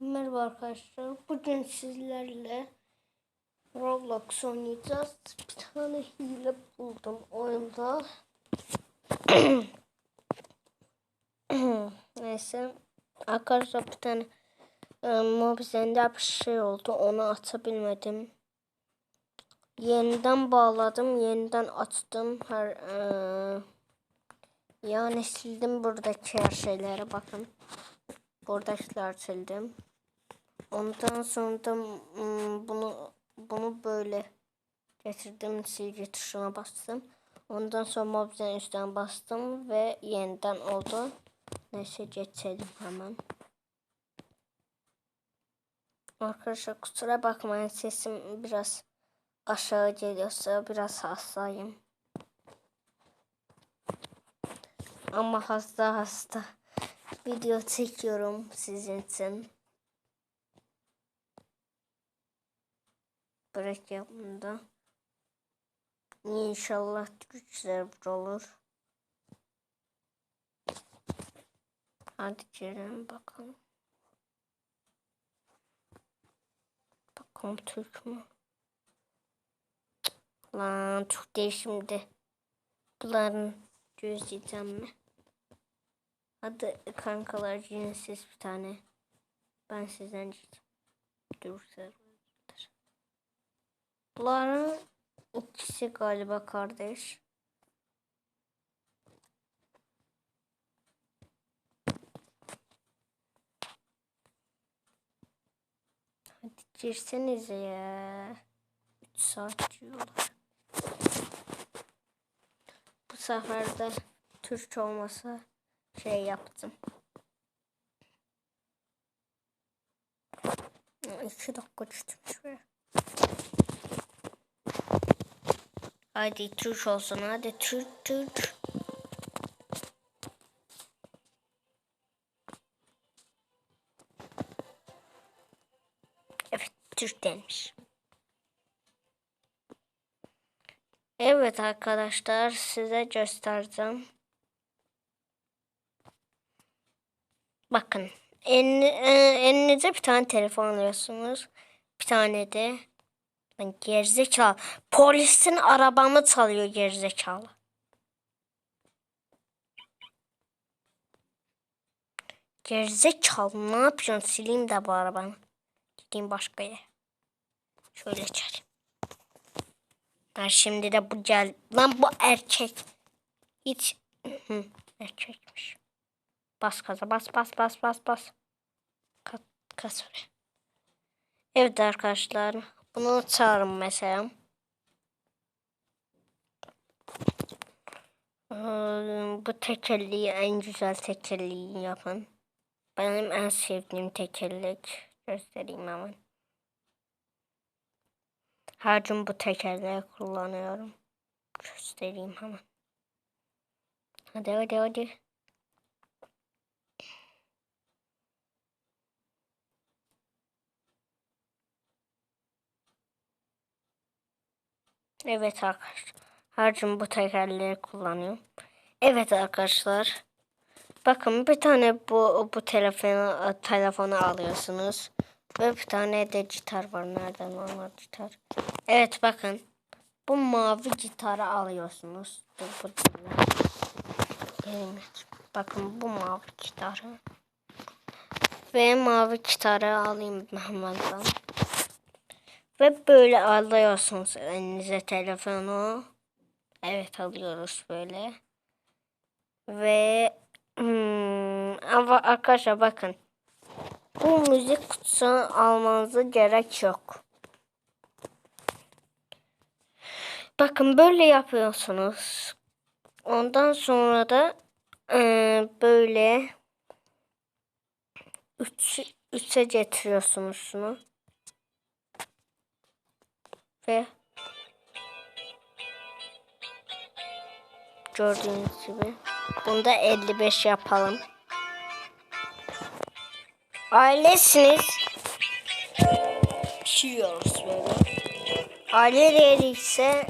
Merhaba arkadaşlar. Bugün sizlerle Roblox oynayacağız. Bir tane hile buldum oyunda. Neyse. Arkadaşlar bir tane e, Mobizen'de bir şey oldu. Onu atabilmedim. Yeniden bağladım. Yeniden açtım. Her e, yani sildim buradaki her şeylere bakın. Buradakiler sildim. Ondan sonra da bunu bunu böyle getirdim silgi tuşuna bastım. Ondan sonra Mobzen üstten bastım ve yeniden oldu. Neyse geçelim hemen. Arkadaşlar kusura bakmayın sesim biraz aşağı geliyorsa biraz hastayım. Ama hasta hasta video çekiyorum sizin için. Bırak yapımda. İnşallah güçler olur. Hadi girelim bakalım. Bakalım Türk mü? Lan Türk değil şimdi. Bunların gözleyeceğim mi? Hadi kankalar cinsiz bir tane. Ben sizden diyeceğim. Dur serverdir. Bunların ikisi galiba kardeş. Hadi girsenize ya. 3 saat diyorlar. Bu sefer de Türk olmasa şey yaptım. İki dakika düştüm şuraya. Hadi Türk olsun hadi Türk Türk. Evet Türk denmiş. Evet arkadaşlar size göstereceğim. Bakın elini, elinize bir tane telefon alıyorsunuz. Bir tane de Lan gerizekalı. Polisin arabamı çalıyor gerizekalı. Gerizekalı ne yapıyorsun? Sileyim de bu arabanı. Gideyim başka yere. Şöyle çağırayım. Ha şimdi de bu gel. Lan bu erkek. Hiç. Hı, erkekmiş. Bas gaza bas bas bas bas bas. Kat, kas oraya. Evet arkadaşlar. Bunu çağırın mesela. Ee, Bu tekerleği en güzel tekerleği yapın. Benim en sevdiğim tekerlek. Göstereyim hemen. Her gün bu tekerleği kullanıyorum. Göstereyim hemen. Hadi hadi hadi. Evet arkadaşlar. Gün bu tekerleği kullanıyorum. Evet arkadaşlar. Bakın bir tane bu bu telefonu telefonu alıyorsunuz. Ve bir tane de gitar var. Nereden normal gitar? Evet bakın. Bu mavi gitarı alıyorsunuz. Dur bu. Bakın bu mavi gitarı. Ve mavi gitarı alayım hemen ben. Ve böyle alıyorsunuz elinize telefonu. Evet alıyoruz böyle. Ve hmm, ama arkadaşlar bakın. Bu müzik kutusunu almanıza gerek yok. Bakın böyle yapıyorsunuz. Ondan sonra da e, böyle üç, üçe getiriyorsunuz şunu. Ve gördüğünüz gibi bunda 55 yapalım. Ailesiniz. Pişiyoruz böyle. Aileleri ise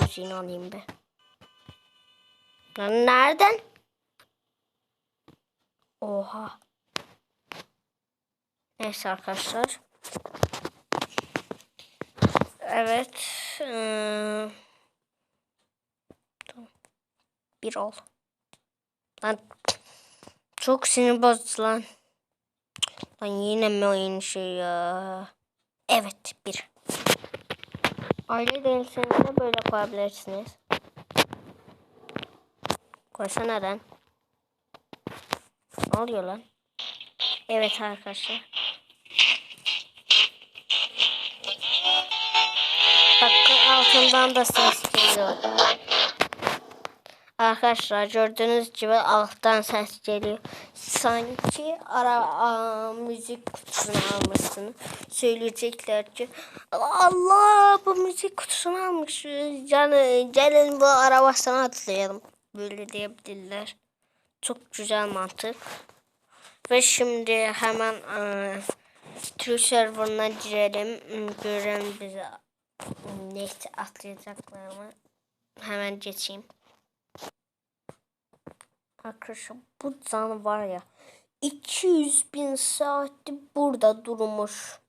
müziğini alayım be. Lan nereden? Oha. Neyse arkadaşlar. Evet. Bir ol. Lan çok sinir bozucu lan. Lan yine mi aynı şey ya? Evet bir. Aile değilseniz de böyle koyabilirsiniz. Koysana lan. Ne oluyor lan? Evet arkadaşlar. Altından da ses geliyor. Arkadaşlar gördüğünüz gibi alttan ses geliyor. Sanki ara aa, müzik kutusunu almışsın. Söyleyecekler ki Allah bu müzik kutusunu almışız. Canı, gelin bu arabasına atlayalım. Böyle diyebilirler. Çok güzel mantık. Ve şimdi hemen eee Türk serverına girelim. Görelim bize neyse atlayacaklarımı. Hemen geçeyim. Arkadaşlar bu can var ya 200 bin saati burada durmuş.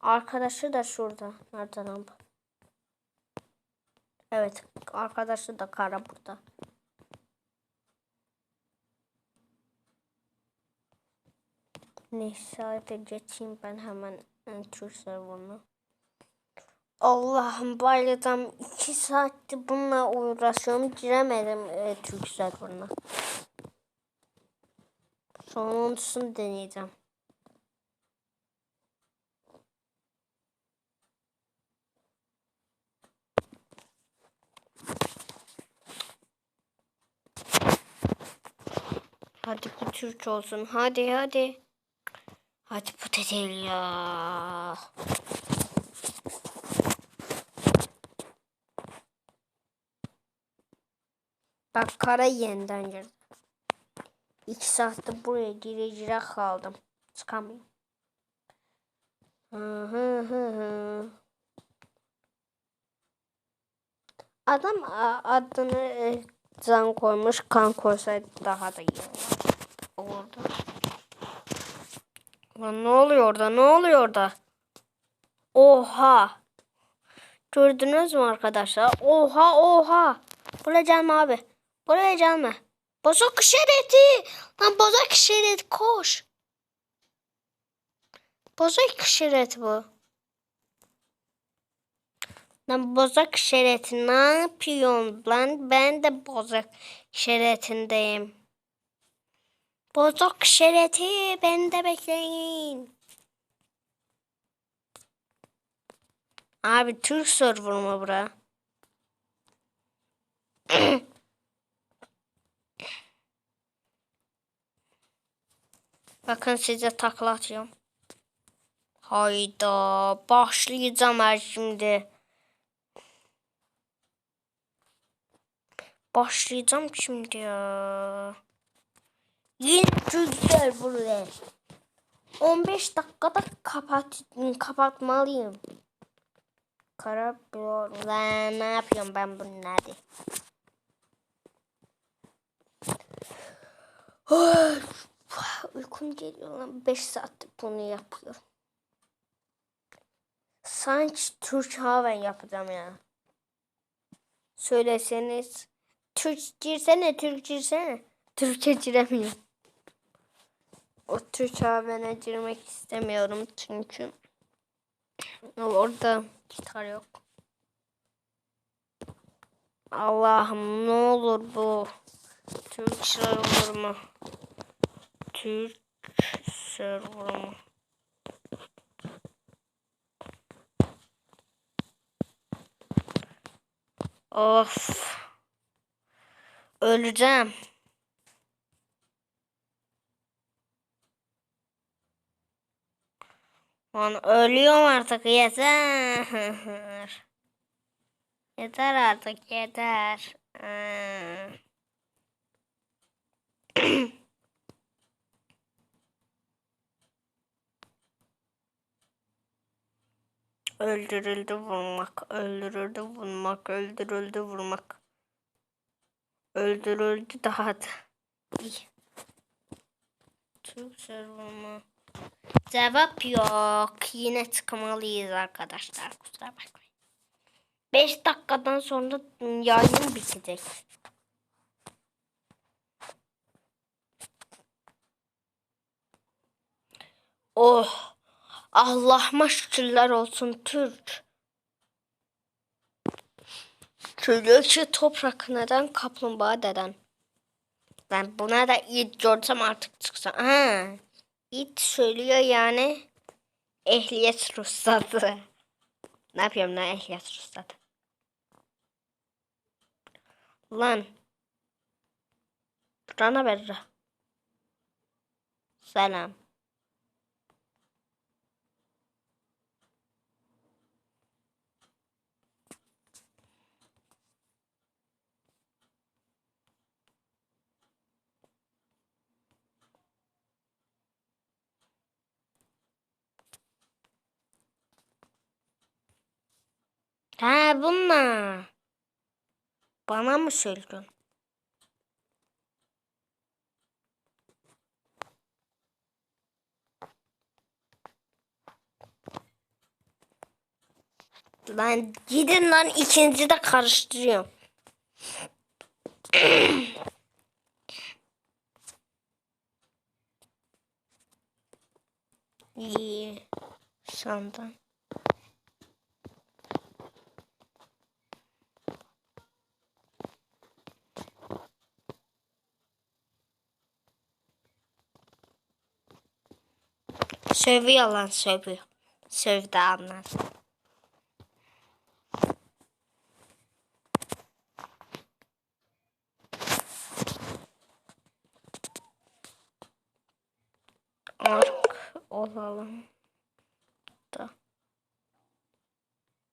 Arkadaşı da şurada. Nerede lan bu? Evet arkadaşı da kara burada. Neyse hadi geçeyim ben hemen e, Türk serverına. Allah'ım bayılacağım. iki saattir bununla uğraşıyorum. Giremedim e, Türk serverına. Sonuncusunu deneyeceğim. Hadi bu Türk olsun. Hadi hadi. Hadi bu ya. Bak kara yeniden girdi. İki saatte buraya gire gire kaldım. Çıkamıyorum. Hı hı hı hı. Adam adını e, can koymuş. Kan koysaydı daha da iyi olurdu. Lan ne oluyor orada? Ne oluyor orada? Oha. Gördünüz mü arkadaşlar? Oha oha. Gelme abi. Buraya gelme. Bozok şeridi. Lan bozok şerit koş. Bozok şerit bu. Lan bozok şeriti ne yapıyorsun lan? Ben de bozok şeritindeyim. Bozok şeriti beni de bekleyin. Abi Türk server mı bura? Bakın size takla atıyorum. Hayda başlayacağım her şimdi. Başlayacağım şimdi ya. Yeni Türkler buraya. 15 dakikada kapat kapatmalıyım. Kara. Lan ne yapıyorum ben bunu hadi. Uykum geliyor lan. 5 saattir bunu yapıyorum. Sanki Türk haven yapacağım ya. Söyleseniz. Türk girsene, Türk girsene. Türkçe giremiyorum. O Türk havene girmek istemiyorum çünkü. Orada gitar yok. Allah'ım ne olur bu. Türk server mı? Türk server mı? Of. Öleceğim. Lan ölüyorum artık yeter. Yeter artık yeter. Ee. Öldürüldü vurmak, öldürüldü vurmak, öldürüldü vurmak. Öldürüldü daha da. İyi. Türk serverı Cevap yok. Yine çıkmalıyız arkadaşlar. Kusura bakmayın. 5 dakikadan sonra yayın bitecek. Oh. Allah'ıma şükürler olsun Türk. Çölüçü toprak neden kaplumbağa deden? Ben buna da it görsem artık çıksam. Ha. İt söylüyor yani ehliyet ruhsatı. Ne yapıyorum lan ehliyet ruhsatı? Lan. Rana berra. Selam. Ha bununla. Bana mı söyledin? Lan gidin lan ikinci de karıştırıyorum. İyi. Sandım. Sövüyor lan sövüyor. Sövdü anlar. Ark olalım da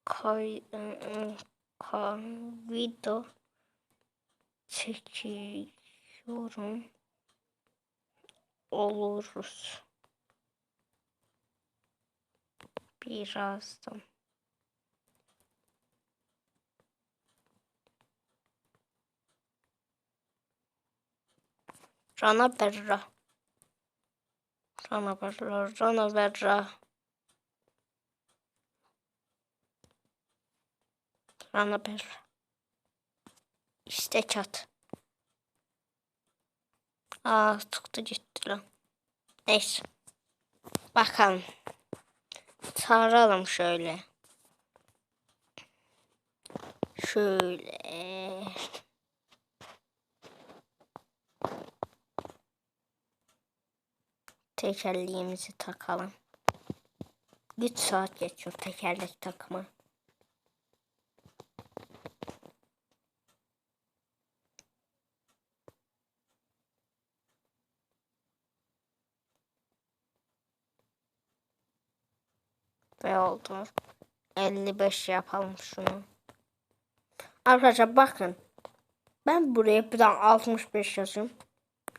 kay, kay video çekiyorum oluruz. Birazdan. Rana berra. Rana berra. Rana berra. Rana berra. İşte çat. Aa çıktı gitti lan. Neyse. Bakalım. Saralım şöyle. Şöyle. Tekerleğimizi takalım. 3 saat geçiyor tekerlek takma. Ve oldu. 55 yapalım şunu. Arkadaşlar bakın. Ben buraya bir daha 65 yazıyorum.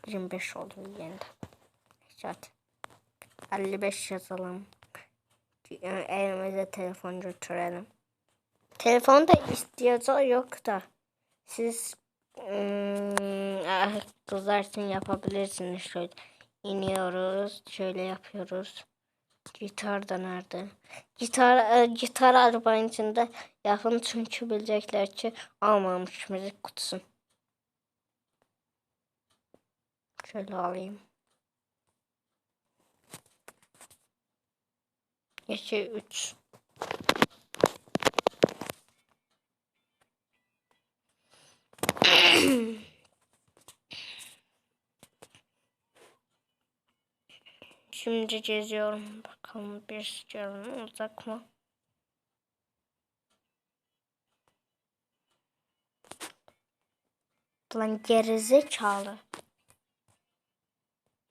25 oldu yeniden. Zaten. 55 yazalım. Elimize telefon götürelim. Telefon da ihtiyacı yok da. Siz ım, kızarsın yapabilirsiniz. Şöyle iniyoruz. Şöyle yapıyoruz. Gitar da nerede? Gitar, e, gitar arabanın içinde yakın çünkü bilecekler ki almamış müzik kutusu. Şöyle alayım. Geçe 3. Şimdi geziyorum. Bakalım bir canım olacak mı? Lan gerizekalı.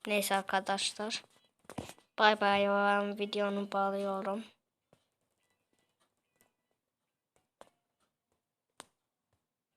Neyse arkadaşlar. Bay bay videonu bağlıyorum.